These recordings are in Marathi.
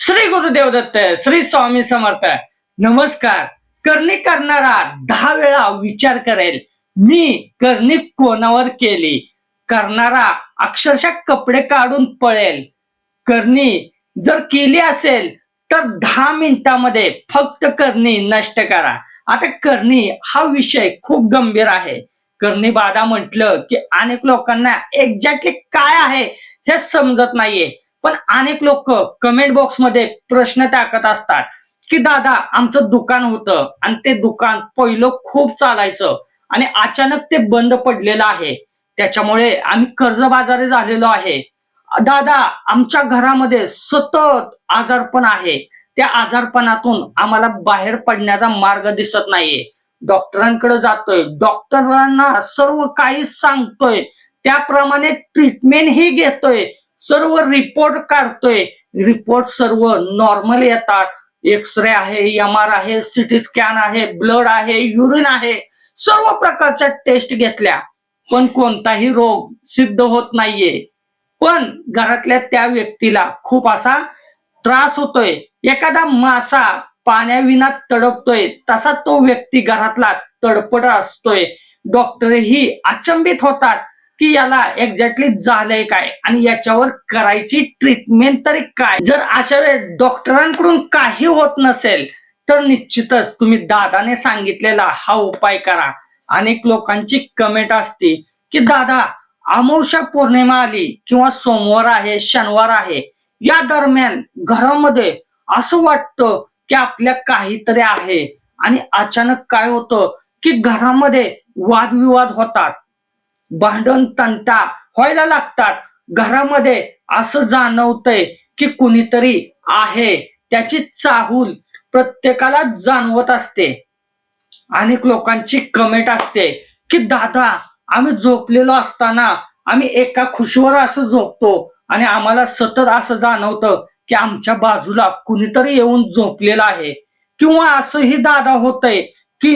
श्री गुरुदेव दत्त श्री स्वामी समर्थ नमस्कार. करणी करणारा दहा वेळा विचार करेल. मी करणी कोणावर केली? करणारा अक्षरशः कपडे काढून पळेल. करणी जर केली असेल तर दहा मिनिटामध्ये फक्त करणी नष्ट करा. आता करणी हा विषय खूप गंभीर आहे. करणी बाधा म्हटलं की अनेक लोकांना एक्झॅक्टली काय आहे हे समजत नाहीये. पण अनेक लोक कमेंट बॉक्समध्ये प्रश्न टाकत असतात की दादा आमचं दुकान होतं आणि ते दुकान पहिलं खूप चालायचं आणि अचानक ते बंद पडलेलं आहे. त्याच्यामुळे आम्ही कर्जबाजारी झालेलो आहे. दादा आमच्या घरामध्ये सतत आजारपण आहे. त्या आजारपणातून आम्हाला बाहेर पडण्याचा मार्ग दिसत नाहीये. डॉक्टरांकडे जातोय. डॉक्टरांना सर्व काही सांगतोय. त्याप्रमाणे ट्रीटमेंट ही घेतोय. सर्व रिपोर्ट काढतोय. रिपोर्ट सर्व नॉर्मल येतात. एक्सरे आहे एम आर आहे सिटी स्कॅन आहे ब्लड आहे युरिन आहे. सर्व प्रकारच्या टेस्ट घेतल्या. पण कोणताही रोग सिद्ध होत नाहीये. पण घरातल्या त्या व्यक्तीला खूप असा त्रास होतोय. एखादा मासा पाण्याविना तडपतोय. तसा तो व्यक्ती घरातला तडपड असतोय. डॉक्टरही अचंबित होतात. की याला एक्झॅक्टली झालंय काय आणि याच्यावर करायची ट्रीटमेंट तरी काय? जर अशा वेळेस डॉक्टरांकडून काही होत नसेल तर निश्चितच तुम्ही दादाने सांगितलेला हा उपाय करा. अनेक लोकांची कमेंट असते की दादा अमावस्या पौर्णिमा आली किंवा सोमवार आहे शनिवार आहे या दरम्यान घरामध्ये असं वाटतं की आपल्या काहीतरी आहे. आणि अचानक काय होतं की घरामध्ये वादविवाद होतात. भांडण तंटा व्हायला लागतात. घरामध्ये असं जाणवतंय की कुणीतरी आहे त्याची चाहूल प्रत्येकाला जाणवत असते. अनेक लोकांची कमेंट असते की दादा आम्ही झोपलेलो असताना आम्ही एका खुशीवर असं झोपतो आणि आम्हाला सतत असं जाणवतं की आमच्या बाजूला कुणीतरी येऊन झोपलेलं आहे. किंवा असंही दादा होतंय की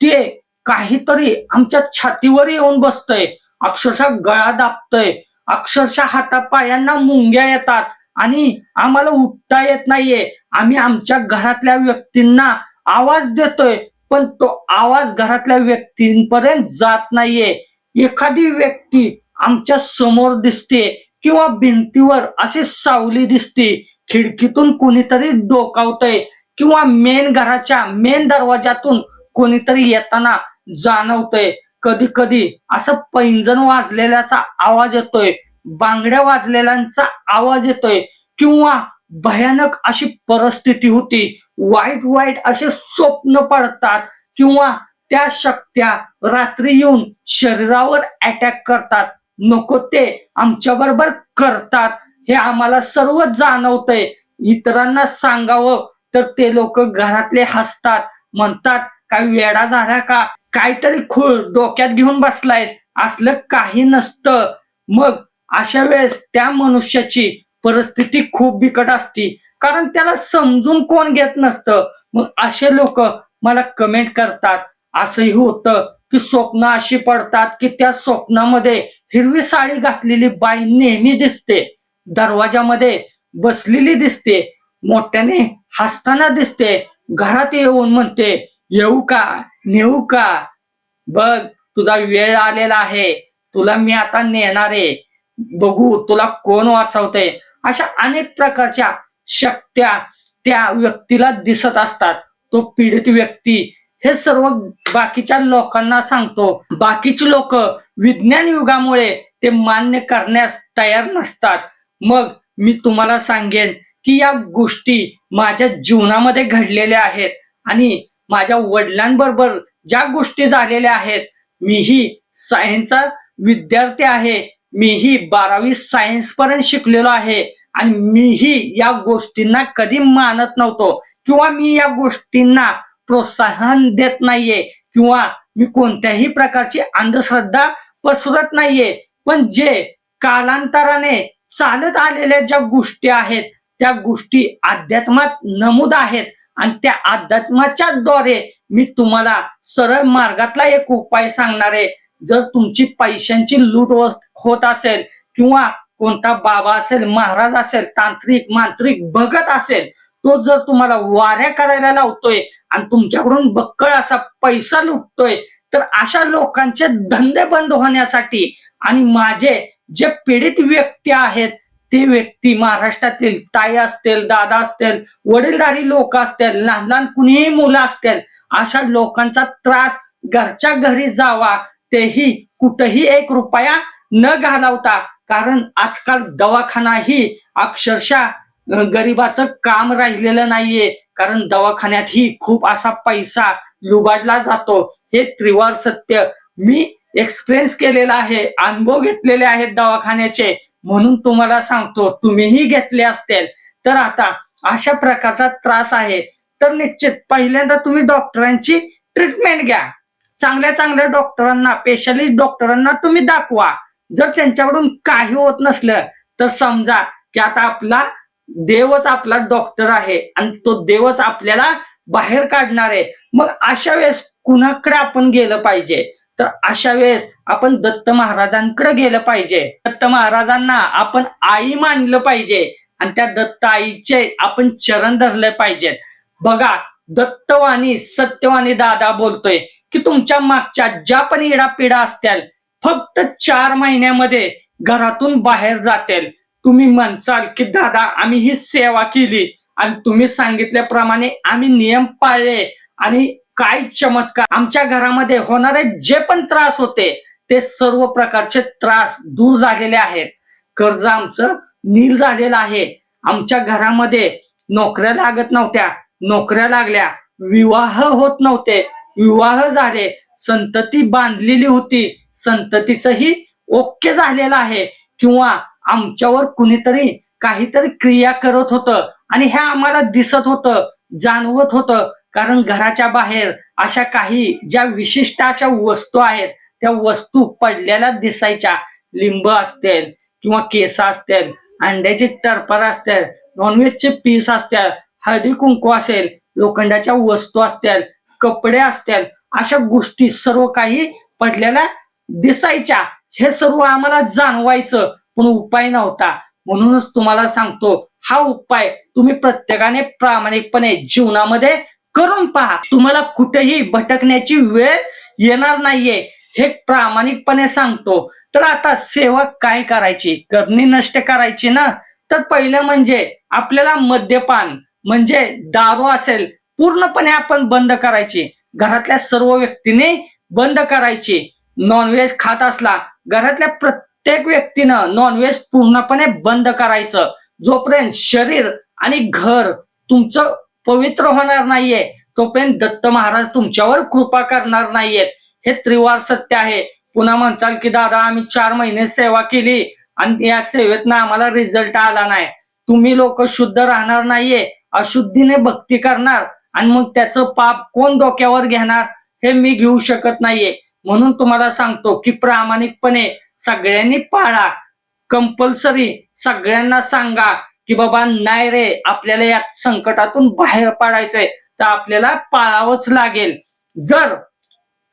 ते काहीतरी आमच्या छातीवर येऊन बसतय. अक्षरशः गळा दाबतय. अक्षरशः हातापायांना मुंग्या येतात आणि आम्हाला उठता येत नाहीये. आम्ही आमच्या घरातल्या व्यक्तींना आवाज देतोय पण तो आवाज घरातल्या व्यक्तींपर्यंत जात नाहीये. एखादी व्यक्ती आमच्यासमोर दिसते किंवा भिंतीवर अशी सावली दिसते खिडकीतून कोणीतरी डोकावतंय किंवा मेन घराच्या मेन दरवाजातून कोणीतरी येताना जाणवतंय. कधी कधी असं पैंजण वाजलेल्याचा आवाज येतोय बांगड्या वाजलेल्यांचा आवाज येतोय किंवा भयानक अशी परिस्थिती होती वाईट वाईट असे स्वप्न पडतात किंवा त्या शक्त्या रात्री येऊन शरीरावर अटॅक करतात. नको ते आमच्या बरोबर करतात हे आम्हाला सर्व जाणवतंय. इतरांना सांगावं तर ते लोक घरातले हसतात म्हणतात काय वेडा झाला का? काहीतरी खूळ डोक्यात घेऊन बसलायस. असलं काही नसतं. मग अशा वेळेस त्या मनुष्याची परिस्थिती खूप बिकट असती. कारण त्याला समजून कोण घेत नसतं. मग असे लोक मला कमेंट करतात. असंही होतं की स्वप्न अशी पडतात की त्या स्वप्नामध्ये हिरवी साडी घातलेली बाई नेहमी दिसते. दरवाजामध्ये बसलेली दिसते. मोठ्याने हसताना दिसते. घरात येऊन म्हणते येऊ का? नेऊ का? बघ तुझा वेळ आलेला आहे. तुला मी आता नेणार आहे. बघू तुला कोण वाचवते अशा अनेक प्रकारच्या शक्त्या त्या व्यक्तीला दिसत असतात. तो पीडित व्यक्ती हे सर्व बाकीच्या लोकांना सांगतो. बाकीची लोक विज्ञान युगामुळे ते मान्य करण्यास तयार नसतात. मग मी तुम्हाला सांगेन की या गोष्टी माझ्या जीवनामध्ये घडलेल्या आहेत आणि माझ्या वडिलांबरोबर ज्या गोष्टी झालेल्या आहेत मीही सायन्सचा विद्यार्थी आहे मीही बारावी सायन्स पर्यंत शिकलेलो आहे आणि मीही या गोष्टींना कधी मानत नव्हतो किंवा मी या गोष्टींना प्रोत्साहन देत नाहीये किंवा मी कोणत्याही प्रकारची अंधश्रद्धा पसरत नाहीये. पण जे कालांतराने चालत आलेल्या ज्या गोष्टी आहेत त्या गोष्टी अध्यात्मात नमूद आहेत. आणि त्या अध्यात्माच्या द्वारे मी तुम्हाला सरळ मार्गातला एक उपाय सांगणार आहे. जर तुमची पैशांची लूट होत असेल किंवा कोणता बाबा असेल महाराज असेल तांत्रिक मांत्रिक भगत असेल तो जर तुम्हाला वाऱ्या करायला लावतोय आणि तुमच्याकडून बक्कळ असा पैसा लुटतोय तर अशा लोकांचे धंदे बंद होण्यासाठी आणि माझे जे पीडित व्यक्ती आहेत ते व्यक्ती महाराष्ट्रातील ताई असतील दादा असतील वडीलधारी लोक असतील लहान लहान कुणीही मुलं असतील अशा लोकांचा त्रास घरच्या घरी जावा तेही कुठेही एक रुपया न घालवता. कारण आजकाल दवाखाना ही अक्षरशः गरिबाचं काम राहिलेलं नाहीये. कारण दवाखान्यातही खूप असा पैसा लुबाडला जातो. हे त्रिवार सत्य. मी एक्सपिरियन्स केलेला आहे अनुभव घेतलेले आहेत दवाखान्याचे. म्हणून तुम्हाला सांगतो तुम्हीही घेतले असतील तर आता अशा प्रकारचा त्रास आहे. तर निश्चित पहिल्यांदा तुम्ही डॉक्टरांची ट्रीटमेंट घ्या. चांगल्या चांगल्या डॉक्टरांना स्पेशलिस्ट डॉक्टरांना तुम्ही दाखवा. जर त्यांच्याकडून काही होत नसलं तर समजा की आता आपला देवच आपला डॉक्टर आहे आणि तो देवच आपल्याला बाहेर काढणार आहे. मग अशा वेळेस कुणाकडे आपण गेलं पाहिजे? तर अशा वेळेस आपण दत्त महाराजांकडे गेलं पाहिजे. दत्त महाराजांना आपण आई मानलं पाहिजे. आणि त्या दत्त आईचे आपण चरण धरले पाहिजेत. बघा दत्तवाणी सत्यवाणी दादा बोलतोय की तुमच्या मागच्या ज्या पण इडापिडा असतील फक्त चार महिन्यामध्ये घरातून बाहेर जातील. तुम्ही म्हणचाल की दादा आम्ही ही सेवा केली आणि तुम्ही सांगितल्याप्रमाणे आम्ही नियम पाळले आणि काय चमत्कार? आमच्या घरामध्ये होणारे जे पण त्रास होते ते सर्व प्रकारचे त्रास दूर झालेले आहेत. कर्ज आमचं नील झालेलं आहे. आमच्या घरामध्ये नोकऱ्या लागत नव्हत्या. नोकऱ्या लागल्या. विवाह होत नव्हते. विवाह झाले. संतती बांधलेली होती. संततीचंही ओके झालेलं आहे. किंवा आमच्यावर कुणीतरी काहीतरी क्रिया करत होतं आणि हे आम्हाला दिसत होतं जाणवत होतं. कारण घराच्या बाहेर अशा काही ज्या विशिष्ट अशा वस्तू आहेत त्या वस्तू पडलेल्या दिसायच्या. लिंब असतील किंवा केस असतील अंड्याचे टरपर असतील नॉनव्हेजचे पीस असतील हळदी कुंकू असेल लोखंडाच्या वस्तू असतील कपडे असतील अशा गोष्टी सर्व काही पडलेल्या दिसायच्या. हे सर्व आम्हाला जाणवायचं पण उपाय नव्हता. म्हणूनच तुम्हाला सांगतो हा उपाय तुम्ही प्रत्येकाने प्रामाणिकपणे जीवनामध्ये करून पहा. तुम्हाला कुठेही भटकण्याची वेळ येणार नाहीये. हे प्रामाणिकपणे सांगतो. तर आता सेवा काय करायची? करणी नष्ट करायची ना? तर पहिलं म्हणजे आपल्याला मद्यपान म्हणजे दारू असेल पूर्णपणे आपण बंद करायची. घरातल्या सर्व व्यक्तीने बंद करायची. नॉनव्हेज खात असला घरातल्या प्रत्येक व्यक्तीनं नॉनव्हेज पूर्णपणे बंद करायचं. जोपर्यंत शरीर आणि घर तुमचं पवित्र होणार नाहीये तोपर्यंत दत्त महाराज तुमच्यावर कृपा करणार नाहीयेत. हे त्रिवार सत्य आहे. पुन्हा म्हणताल की दादा आम्ही चार महिने सेवा केली आणि या सेवेतनं आम्हाला रिझल्ट आला नाही. तुम्ही लोक शुद्ध राहणार नाहीये अशुद्धीने भक्ती करणार आणि मग त्याचं पाप कोण डोक्यावर घेणार हे मी घेऊ शकत नाहीये. म्हणून तुम्हाला सांगतो की प्रामाणिकपणे सगळ्यांनी पाळा. कंपल्सरी सगळ्यांना सांगा. की बाबा नाही रे आपल्याला या संकटातून बाहेर पडायचंय तर आपल्याला पाळावंच लागेल. जर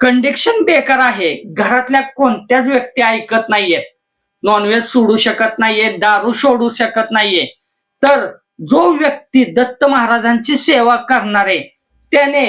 कंडिक्शन बेकार आहे घरातल्या कोणत्याच व्यक्ती ऐकत नाहीयेत नॉनव्हेज सोडू शकत नाहीये दारू सोडू शकत नाहीये तर जो व्यक्ती दत्त महाराजांची सेवा करणारे त्याने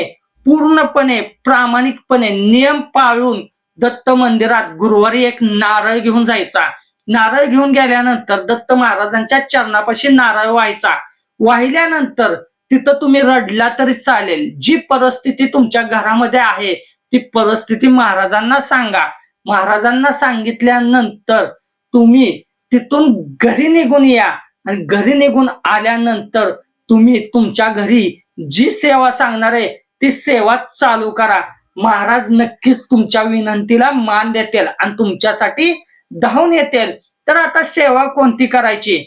पूर्णपणे प्रामाणिकपणे नियम पाळून दत्त मंदिरात गुरुवारी एक नारळ घेऊन जायचा. नारळ घेऊन गेल्यानंतर दत्त महाराजांच्या चरणापाशी नारळ व्हायचा. वाहिल्यानंतर तिथं तुम्ही रडला तरी चालेल. जी परिस्थिती तुमच्या घरामध्ये आहे ती परिस्थिती महाराजांना सांगा. महाराजांना सांगितल्यानंतर तुम्ही तिथून घरी निघून या. आणि घरी निघून आल्यानंतर तुम्ही तुमच्या घरी जी सेवा सांगणार आहे ती सेवा चालू करा. महाराज नक्कीच तुमच्या विनंतीला मान देतील आणि तुमच्यासाठी धावून येतील. तर आता सेवा कोणती करायची?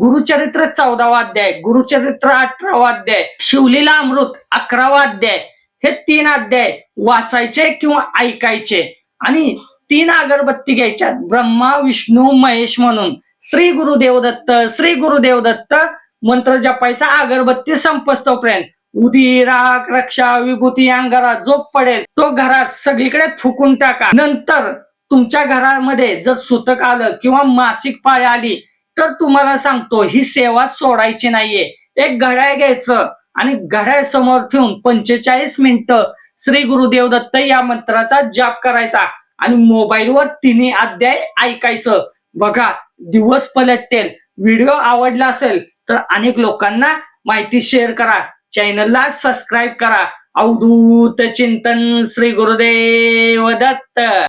गुरुचरित्र चौदावा अध्याय गुरुचरित्र अठरावा अध्याय शिवलीला अमृत अकरावा अध्याय हे तीन अध्याय वाचायचे किंवा ऐकायचे? आणि तीन अगरबत्ती घ्यायच्या ब्रह्मा विष्णू महेश म्हणून. श्री गुरुदेव दत्त श्री गुरुदेव दत्त मंत्र जपायचा. अगरबत्ती संपस्तोपर्यंत उदी राग रक्षा विभूती अंगारा जो पडेल. तो घरात सगळीकडे फुकून टाका. नंतर तुमच्या घरामध्ये जर सुतक आलं किंवा मासिक पाळी आली तर तुम्हाला सांगतो ही सेवा सोडायची नाहीये. एक घड्याळ घ्यायचं आणि घड्याळ समोर ठेवून पंचेचाळीस मिनिटं श्री गुरुदेव दत्त या मंत्राचा जाप करायचा आणि मोबाईलवर तिन्ही अध्याय ऐकायचं. बघा दिवस पलटतील व्हिडिओ आवडला असेल तर अनेक लोकांना माहिती शेअर करा. चॅनलला सबस्क्राईब करा. अवधूत चिंतन श्री गुरुदेव दत्त.